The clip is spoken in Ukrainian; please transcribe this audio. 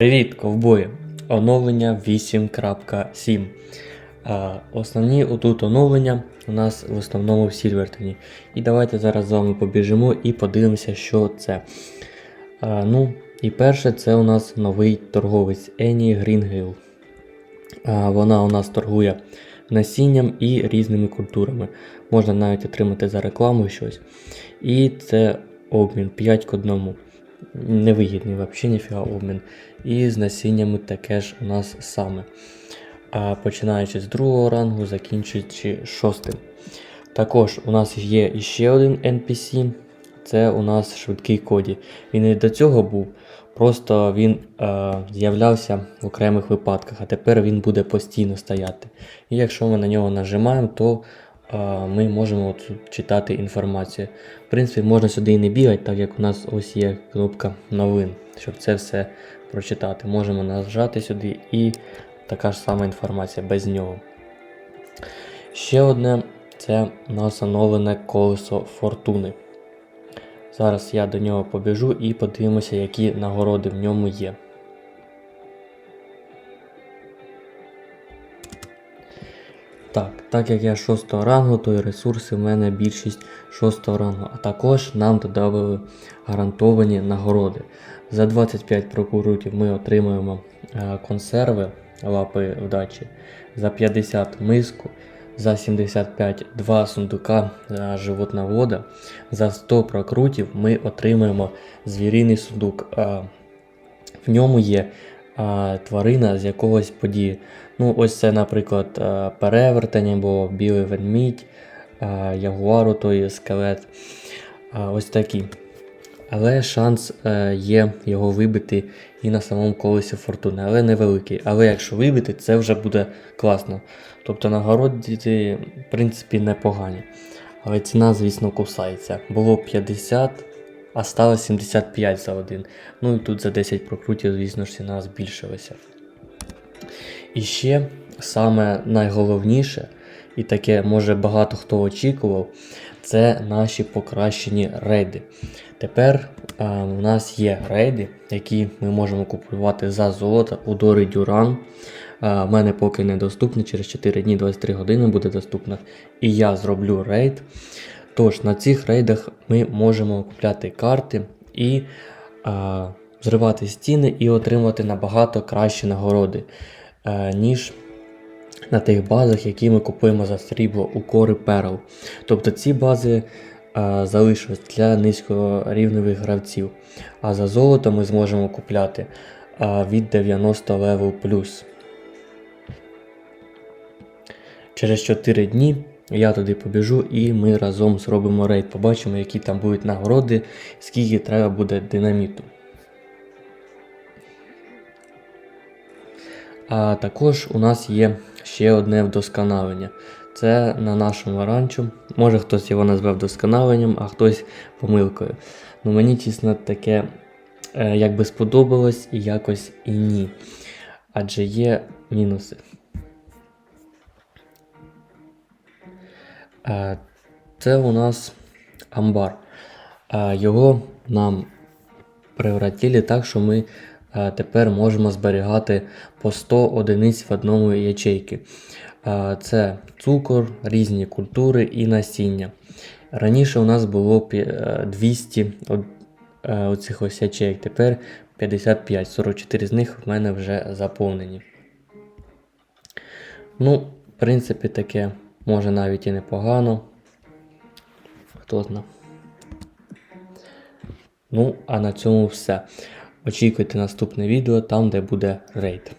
Привіт, ковбої! Оновлення 8.7. Основні отут оновлення у нас в основному в Сільвертоні. І давайте зараз з вами побіжимо і подивимося, що це. А, ну, і перше, це у нас новий торговець Ені Грінгейл. Вона у нас торгує насінням і різними культурами. Можна навіть отримати за рекламу щось. І це обмін 5 к 1. Невигідний взагалі ніфіга обмін. І з насіннями таке ж у нас саме. А починаючи з другого рангу, закінчуючи шостим. Також у нас є іще один NPC. Це у нас швидкий коді. Він і до цього був, просто він е, з'являвся в окремих випадках, а тепер він буде постійно стояти. І якщо ми на нього нажимаємо, то ми можемо от читати інформацію. В принципі, можна сюди і не бігати, так як у нас ось є кнопка новин, щоб це все прочитати. Можемо нажати сюди і така ж сама інформація без нього. Ще одне це у нас оновлене колесо фортуни. Зараз я до нього побіжу і подивимося, які нагороди в ньому є. Так, так як я 6 рангу, то і ресурси в мене більшість 6 рангу. А також нам додали гарантовані нагороди. За 25 прокурутів ми отримуємо е, консерви лапи вдачі, за 50 миску, за 75 два сундука е, животна вода, за 100 прокрутів ми отримуємо звіріний сундук. Е, в ньому є тварина з якогось події. Ну, ось це, наприклад, е, перевертень або білий ведмідь, е, ягуару той скелет. Ось такі. Але шанс е, є його вибити і на самому колесі фортуни, але невеликий. Але якщо вибити, це вже буде класно. Тобто нагороди, в принципі, непогані. Але ціна, звісно, кусається. Було 50, а стало 75 за один. Ну і тут за 10 прокрутів, звісно ж, ціна збільшилася. І ще саме найголовніше, і таке може багато хто очікував, це наші покращені рейди. Тепер е, у нас є рейди, які ми можемо купувати за золото у Дори Дюран. Е, в мене поки недоступний, через 4 дні 23 години буде доступно. І я зроблю рейд. Тож на цих рейдах ми можемо купляти карти і е, зривати стіни і отримувати набагато кращі нагороди, е, ніж на тих базах, які ми купуємо за срібло у Кори Перл. Тобто ці бази е, залишились для низькорівневих гравців. А за золото ми зможемо купляти е, від 90 левел плюс. Через 4 дні я туди побіжу і ми разом зробимо рейд. Побачимо, які там будуть нагороди, скільки треба буде динаміту. А також у нас є ще одне вдосконалення. Це на нашому ранчо. Може хтось його назве вдосконаленням, а хтось помилкою. Ну мені чесно таке е, якби сподобалось і якось і ні. Адже є мінуси. Це у нас амбар. Е, Його нам превратили так, що ми е, тепер можемо зберігати по 100 одиниць в одному ячейки. Е, Це цукор, різні культури і насіння. Раніше у нас було е, 200 е, оцих ось ячеїк, тепер 55, 44 з них в мене вже заповнені. Ну, в принципі, таке може навіть і непогано. Хто зна. Ну, а на цьому все. Очікуйте наступне відео там, де буде рейд.